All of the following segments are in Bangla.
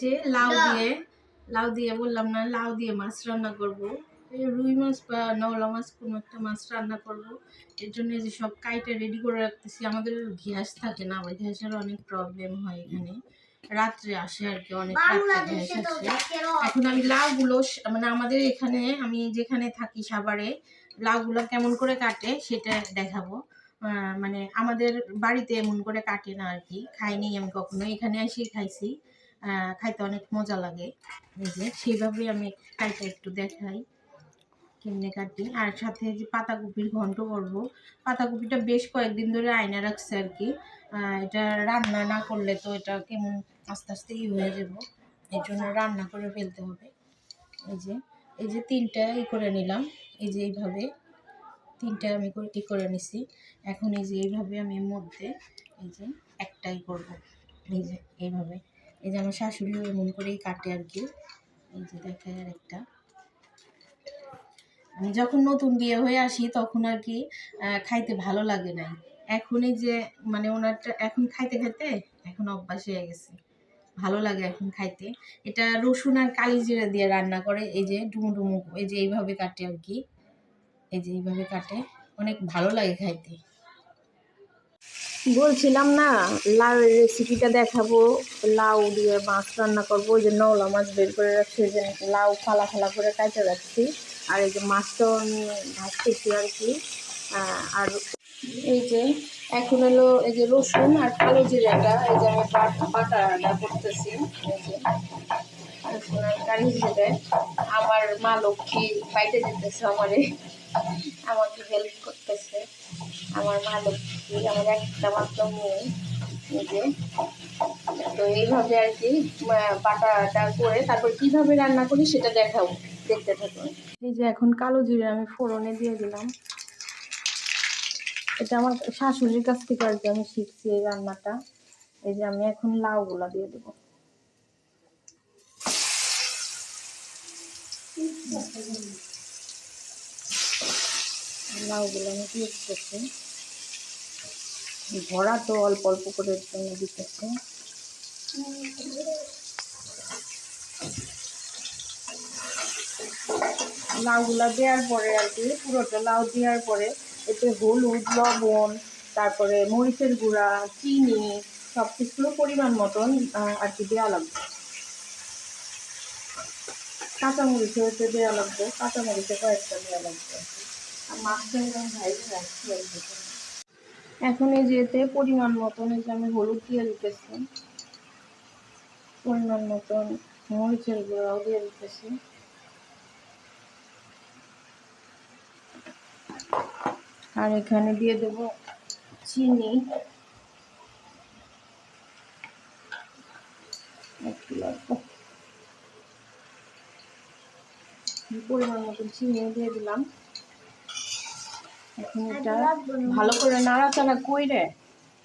যে লাউ দিয়ে লাউ দিয়ে বললাম না লাউ দিয়ে মাছ রান্না করব। রুই মাছ বা নওলা মাছ কোনো একটা মাছ রান্না করব। এর জন্য যে সব কাইটা রেডি করে রাখতেছি আমাদের গ্যাস থাকে না আবার গ্যাসের অনেক প্রবলেম হয় এখানে। রাত্রে আসে আর কি অনেক রাত্রে এখন আমি লাউগুলো মানে আমাদের এখানে আমি যেখানে থাকি সাভারে লাউগুলো কেমন করে কাটে সেটা দেখাবো। মানে আমাদের বাড়িতে এমন করে কাটে না আর কি খাইনি আমি কখনো এখানে এসেই খাইছি। খাইতে অনেক মজা লাগে। এই যে সেইভাবে আমি খাইতে একটু দেখাই। কেমনে কাটি। আর সাথে যে পাতাকপির ঘন্ট করব। পাতাকপিটা বেশ কয়েকদিন ধরে আয়না রাখছে আর কি। এটা রান্না না করলে তো এটা কেমন আস্তে আস্তে ই হয়ে যাব। এর জন্য রান্না করে ফেলতে হবে। এই যে এই যে তিনটা ই করে নিলাম। এই যে এইভাবে তিনটা আমি ই করে নিছি। এখন এই যে এইভাবে আমি মধ্যে এই যে একটাই করব। এই যে, এইভাবে। এই যে আমার শাশুড়িও এমন করেই কাটে আর কি। এই যে দেখায় আর একটা আমি যখন নতুন বিয়ে হয়ে আসি তখন আর কি খাইতে ভালো লাগে না এখন এই যে মানে ওনারটা এখন খাইতে খাইতে এখন অভ্যাস হয়ে গেছে। ভালো লাগে এখন খাইতে। এটা রসুন আর কালি জিরা দিয়ে রান্না করে, এই যে ডুমু ডুমু, এই যে এইভাবে কাটে আর কি। এই যে এইভাবে কাটে। অনেক ভালো লাগে খাইতে। বলছিলাম না, লাউ রেসিপিটা দেখাবো। লাউ দিয়ে মাছ রান্না করব, ওই যে নওলা মাছ বের করে রাখছি, ওই যে লাউ ফালা ফালা করে কাটে রাখছি। আর এই যে মাছটাও আমি ভাজতেছি আর কি। আর এই যে এখন হলো এই যে রসুন আর কালো জিরাটা এই যে আমি বাট- বাটাটা করতেছি। এই যে রসুন আর কালো জিরে আমার মা লক্ষ্মী বাইটে যেতেছে আমারে, আমাকে হেল্প করতেছে। আমার মা লক্ষ্মী আমার একটা মাত্র মেয়ে যে। তো এইভাবে আর কি বাটাটা করে তারপর কীভাবে রান্না করি সেটা দেখাবো দেখতে থাকুন। এই যে এখন কালো জিরে আমি ফোড়নে দিয়ে দিলাম। এটা আমার শাশুড়ির কাছ থেকে আর কি আমি শিখছি এই রান্নাটা। এই যে আমি এখন লাউগুলা দিয়ে দেবো। লাউগুলো আমি দিয়ে দিতেছি। ভরা তো অল্প অল্প করে জন্য দিতেছে। লাউগুলা দেওয়ার পরে আর কি, পুরোটা লাউ দেওয়ার পরে এতে হলুদ, লবণ, তারপরে মরিচের গুঁড়া, চিনি সব কিছু পরিমাণ মতন আর কি দেওয়া লাগবে। কাঁচামরিচ হচ্ছে দেওয়া লাগবে, কাঁচামরিচে কয়েকটা দেওয়া লাগবে। আর মাছটা আর কি। এখন এই যে এতে পরিমাণ মতন, এই যে আমি হলুদ দিয়ে দিতেছি, পরিমাণ মতন মরিচের গুঁড়াও দিয়ে দিতেছি। আর এখানে দিয়ে দেব চিনি। পরিমাণ মতন চিনিও দিয়ে দিলাম। ভালো করে নাড়াচাড়া কইরে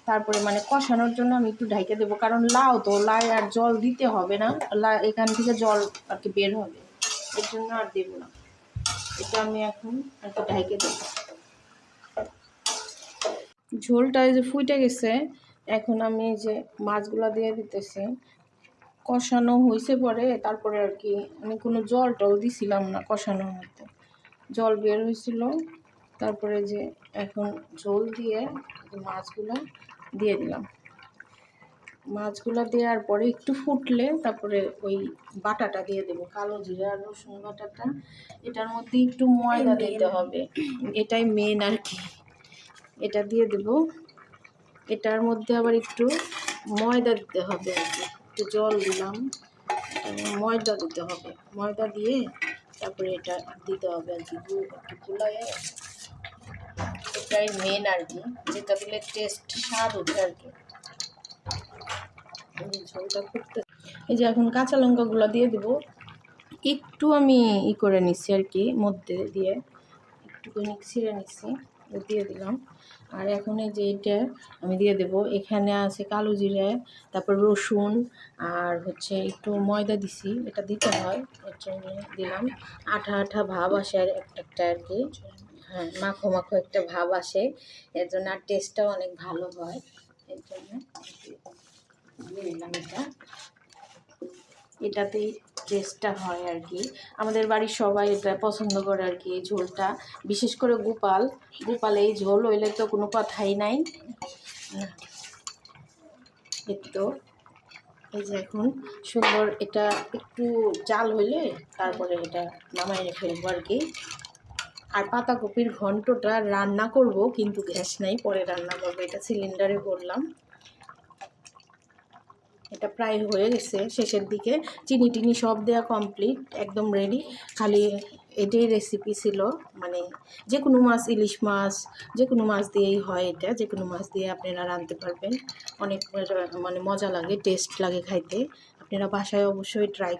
তারপরে মানে কষানোর জন্য আমি একটু ঢাইকে দেবো। কারণ লাউ তো লাই আর জল দিতে হবে না। এখান থেকে জল আর কি বের হবে। এর জন্য আর দেবো না। এটা আমি এখন একটু ঢাইকে দেবো। ঝোলটা যে ফুটে গেছে, এখন আমি যে মাছগুলা দিয়ে দিতেছি। কষানো হয়েছে পরে তারপরে আর কি আমি কোনো জল টল দিছিলাম না কষানোর মধ্যে। জল বের হয়েছিল তারপরে যে এখন ঝোল দিয়ে মাছগুলো দিয়ে দিলাম। মাছগুলো দেওয়ার পরে একটু ফুটলে তারপরে ওই বাটাটা দিয়ে দেবো কালো জিরা আর রসুন বাটাটা। এটার মধ্যে একটু ময়দা দিতে হবে এটাই মেন আর কি। এটা দিয়ে দেব এটার মধ্যে আবার একটু ময়দা দিতে হবে আর কি। একটু জল দিলাম ময়দা দিতে হবে। ময়দা দিয়ে তারপরে এটা দিতে হবে আর কি গু- একটু গুলাইয়ে এটাই মেন আর কি, যেটা দিলে টেস্ট স্বাদ ওঠে আর কি। এই যে এখন কাঁচা লঙ্কাগুলো দিয়ে দেবো। একটু আমি ই করে নিচ্ছি আর কি, মধ্যে দিয়ে একটুখানি ছিঁড়ে নিচ্ছি দিয়ে দিলাম। আর এখন এই যে এটা আমি দিয়ে দেব। এখানে আছে কালো জিরে, তারপর রসুন, আর হচ্ছে একটু ময়দা দিছি, এটা দিতে হয়। এর জন্য দিলাম। আঠা আঠা ভাব আসে আর এক- একটা আর কি। মাখো মাখো একটা ভাব আসে। এর জন্য আর টেস্টটাও অনেক ভালো হয়। এর জন্য এটা। এটাতেই টেস্টটা হয় আর কি। আমাদের বাড়ির সবাই এটা পছন্দ করে আর কি, এই ঝোলটা। বিশেষ করে গোপাল। গোপাল এই ঝোল হইলে তো কোনো কথাই নাই। তো। এই যে এখন সুন্দর এটা একটু জাল হইলে তারপরে এটা নামাই ফেলব আর কি। আর পাতাকপির ঘন্টটা রান্না করব, কিন্তু গ্যাস নাই, পরে রান্না করব। এটা সিলিন্ডারে করলাম এটা প্রায় হয়ে গেছে শেষের দিকে। চিনি টিনি সব দেওয়া কমপ্লিট একদম রেডি খালি এটাই রেসিপি ছিল। মানে যে কোনো মাছ, ইলিশ মাছ যে কোনো মাছ দিয়েই হয় এটা। যে কোনো মাছ দিয়ে আপনারা রাঁধতে পারবেন। অনেক মানে মজা লাগে টেস্ট লাগে খাইতে। আপনারা বাসায় অবশ্যই ট্রাই